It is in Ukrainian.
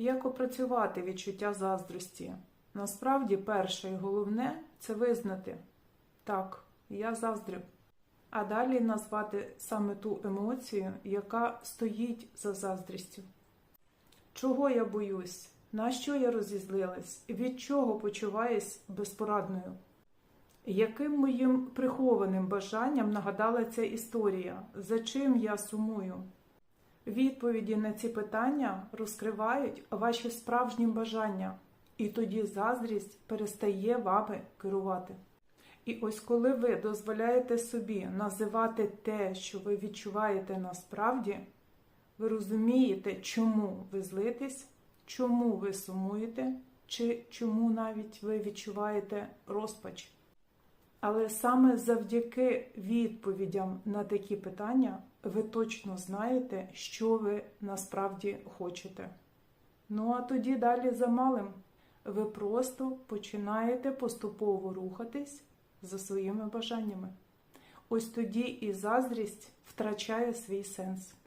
Як опрацювати відчуття заздрості? Насправді, перше і головне це визнати так, я заздрю. А далі назвати саме ту емоцію, яка стоїть за заздрістю. Чого я боюсь? На що я розізлилась? Від чого почуваюсь безпорадною? Яким моїм прихованим бажанням нагадала ця історія? За чим я сумую? Відповіді на ці питання розкривають ваші справжні бажання, і тоді заздрість перестає вами керувати. І ось коли ви дозволяєте собі називати те, що ви відчуваєте насправді, ви розумієте, чому ви злитесь, чому ви сумуєте, чи чому навіть ви відчуваєте розпач. Але саме завдяки відповідям на такі питання ви точно знаєте, що ви насправді хочете. Ну а тоді далі за малим. Ви просто починаєте поступово рухатись за своїми бажаннями. Ось тоді і заздрість втрачає свій сенс.